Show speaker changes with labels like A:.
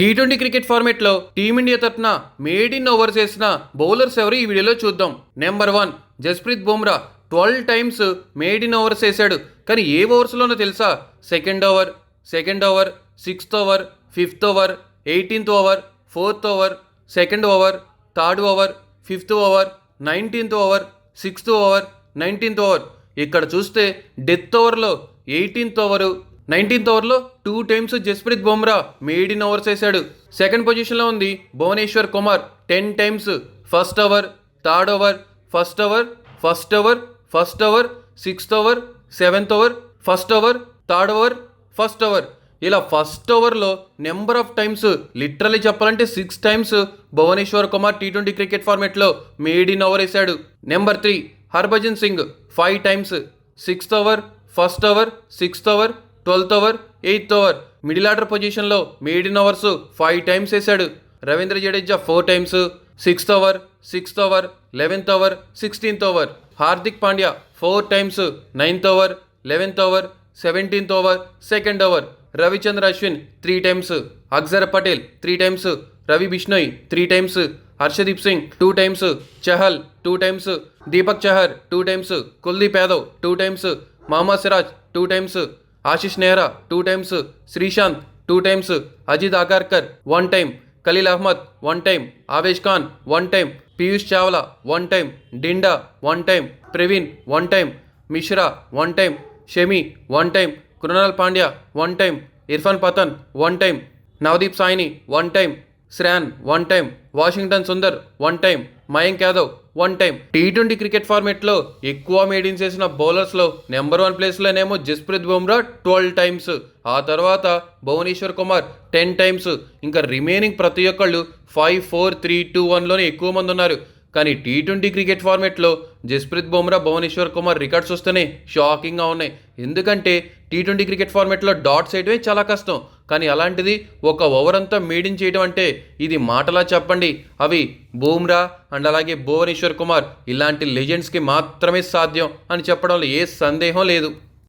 A: Tea twenty cricket ఫార్మేట్లో team India తరఫున maiden over చేసిన బౌలర్స్ ఎవరు ఈ వీడియోలో చూద్దాం. Number one Jasprit Bumrah twelve times maiden overs చేశాడు. కానీ ఏ ఓవర్స్లోనో తెలుసా? Second over second over sixth over fifth over eighteenth over fourth over second over third over fifth over nineteenth over sixth over nineteenth over ఇక్కడ చూస్తే death ఓవర్లో eighteenth over nineteenth ఓవర్లో two times Jasprit Bumrah maiden overs వేశాడు. Second పొజిషన్లో ఉంది Bhuvneshwar Kumar ten times first over third over first over first over first over sixth over seventh over first over third over first over ఇలా first ఓవర్లో number of times literally చెప్పాలంటే six times Bhuvneshwar Kumar T twenty cricket ఫార్మేట్లో maiden over వేశాడు. Number three Harbhajan Singh five times sixth over first over sixth over twelfth over eighth over middle order పొజిషన్లో made overs five times వేశాడు. Ravindra Jadeja four times sixth over sixth over eleventh over sixteenth over. Hardik Pandya four times ninth over eleventh over seventeenth over second over. Ravichandra Ashwin three times Axar Patel three times Ravi Bishnoi three times Harshdeep Singh two times Chahal two times Deepak Chahar two times Kuldeep Yadav two times Mohammed Siraj two times Ashish Nehra two times Sreesanth two times Ajit Agarkar one time Khaleel Ahmed one time Avesh Khan one time Piyush Chawla one time Dinda one time Praveen one time Mishra one time Shami one time Krunal Pandya one time Irfan Pathan one time Navdeep Saini one time Sran one time Washington Sundar one time Mayank Yadav one time T twenty cricket ఫార్మేట్లో ఎక్కువ maidens చేసిన బౌలర్స్లో number one ప్లేస్లోనేమో Jasprit Bumrah twelve times ఆ తర్వాత Bhuvneshwar Kumar ten times ఇంకా remaining ప్రతి ఒక్కళ్ళు five four three two వన్లోనే ఎక్కువ మంది ఉన్నారు. కానీ టీ ట్వంటీ క్రికెట్ ఫార్మేట్లో జస్ప్రీత్ బుమ్రా భువనేశ్వర్ కుమార్ రికార్డ్స్ వస్తేనే షాకింగ్గా ఉన్నాయి. ఎందుకంటే టీ ట్వంటీ క్రికెట్ ఫార్మేట్లో డాట్స్ వేయడమే చాలా కష్టం. కానీ అలాంటిది ఒక ఓవరంతా మీడింగ్ చేయడం అంటే ఇది మాటలా చెప్పండి. అవి బూమ్రా అండ్ అలాగే భువనేశ్వర్ కుమార్ ఇలాంటి లెజెండ్స్కి మాత్రమే సాధ్యం అని చెప్పడంలో ఏ సందేహం లేదు.